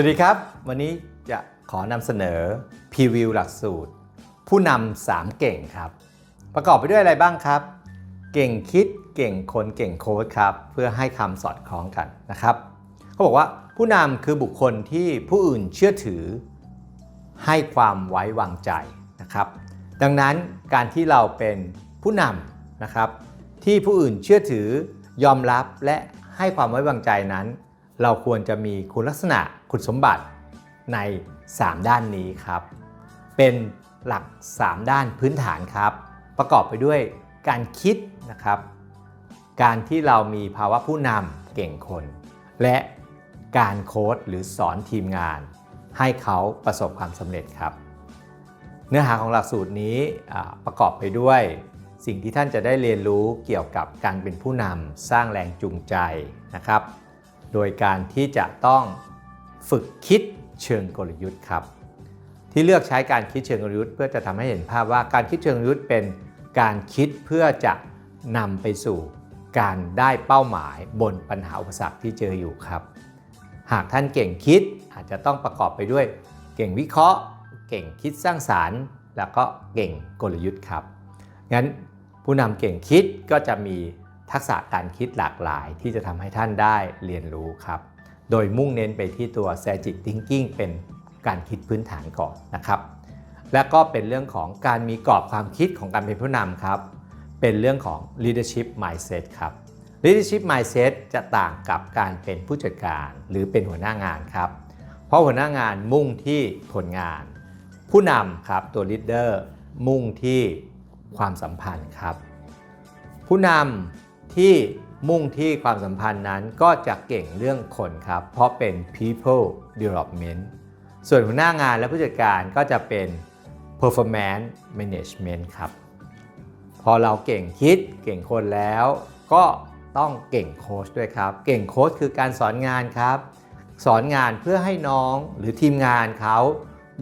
วัสดีครับ วันนี้จะขอนำเสนอพรีวิวหลักสูตร ผู้นำ3เก่งครับ ประกอบไปด้วยอะไรบ้างครับ เก่งคิดเก่งคนเก่งโค้ดครับ เพื่อให้คำสอดคล้องกันนะครับเขาบอกว่าผู้นำคือบุคคลที่ผู้อื่นเชื่อถือ ให้ความไว้วางใจนะครับ ดังนั้นการที่เราเป็นผู้นำนะครับ ที่ผู้อื่นเชื่อถือยอมรับและให้ความไว้วางใจนั้น เราควรจะมีคุณลักษณะคุณสมบัติใน 3 ด้านนี้ครับ เป็นหลัก 3 ด้านพื้นฐานครับ ประกอบไปด้วยการคิดนะครับ การที่เรามีภาวะผู้นำเก่งคน และการโค้ดหรือสอนทีมงาน ให้เขาประสบความสำเร็จครับ เนื้อหาของหลักสูตรนี้ประกอบไปด้วยสิ่งที่ท่านจะได้เรียนรู้เกี่ยวกับการเป็นผู้นำสร้างแรงจูงใจนะครับ โดยการที่จะต้องฝึกคิดเชิงกลยุทธ์ครับ ที่เลือกใช้การคิดเชิงกลยุทธ์เพื่อจะทำให้เห็นภาพว่าการคิดเชิงกลยุทธ์เป็นการคิดเพื่อจะนำไปสู่การได้เป้าหมายบนปัญหาอุปสรรคที่เจออยู่ครับ หากท่านเก่งคิดอาจจะต้องประกอบไปด้วย เก่งวิเคราะห์ เก่งคิดสร้างสารรค์ แล้วก็เก่งกลยุทธ์ครับงั้นผู้นำเก่งคิดก็จะมี ทักษะการคิดหลากหลายที่จะทำให้ท่านได้เรียนรู้ครับ โดยมุ่งเน้นไปที่ตัว strategic thinking เป็นการคิดพื้นฐานก่อนนะครับ และก็เป็นเรื่องของการมีกรอบความคิดของการเป็นผู้นำครับ เป็นเรื่องของ leadership mindset ครับ leadership mindset จะต่างกับการเป็นผู้จัดการหรือเป็นหัวหน้างานครับ เพราะหัวหน้างานมุ่งที่ผลงาน ผู้นำครับตัว leader มุ่งที่ความสัมพันธ์ครับ ผู้นำ ที่มุ่งที่ความสัมพันธ์นั้นก็จะเก่งเรื่องคนครับ เพราะเป็น people development ส่วนหัวหน้างานและผู้จัดการก็จะเป็น performance management ครับ พอเราเก่งคิดเก่งคนแล้ว ก็ต้องเก่งโค้ชด้วยครับ เก่งโค้ชคือการสอนงานครับ สอนงานเพื่อให้น้องหรือทีมงานเขา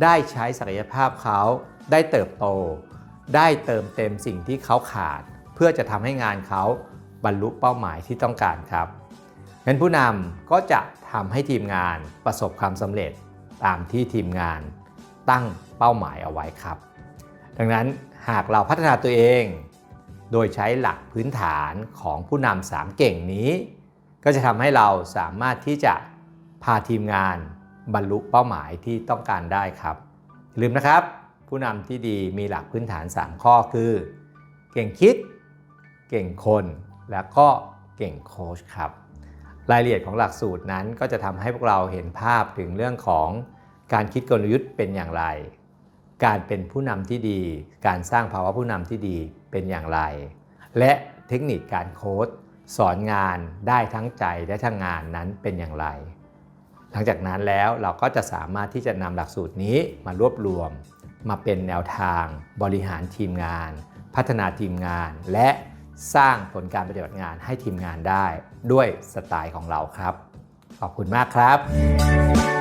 ได้ใช้ศักยภาพเขาได้เติบโต ได้เติมเต็มสิ่งที่เขาขาด เพื่อจะทำให้งานเขา บรรลุเป้าหมายที่ต้องการครับงั้นผู้นำก็จะทำให้ทีมงานประสบความสำเร็จตามที่ทีมงานตั้งเป้าหมายเอาไว้ครับ ดังนั้นหากเราพัฒนาตัวเอง โดยใช้หลักพื้นฐานของผู้นำสามเก่งนี้ ก็จะทำให้เราสามารถที่จะพาทีมงานบรรลุเป้าหมายที่ต้องการได้ครับลืมนะครับ ผู้นำที่ดีมีหลักพื้นฐาน 3 ข้อคือ เก่งคิด เก่งคน แล้วก็เก่งโค้ชครับ รายละเอียดของหลักสูตรนั้นก็จะทำให้พวกเราเห็นภาพถึงเรื่องของการคิดกลยุทธ์เป็นอย่างไร การเป็นผู้นำที่ดี การสร้างภาวะผู้นำที่ดีเป็นอย่างไร และเทคนิคการโค้ดสอนงานได้ทั้งใจและทั้งงานนั้นเป็นอย่างไร หลังจากนั้นแล้วเราก็จะสามารถที่จะนำหลักสูตรนี้มารวบรวม มาเป็นแนวทางบริหารทีมงาน พัฒนาทีมงาน และ สร้างผลการปฏิบัติงานให้ทีมงานได้ด้วยสไตล์ของเราครับ ขอบคุณมากครับ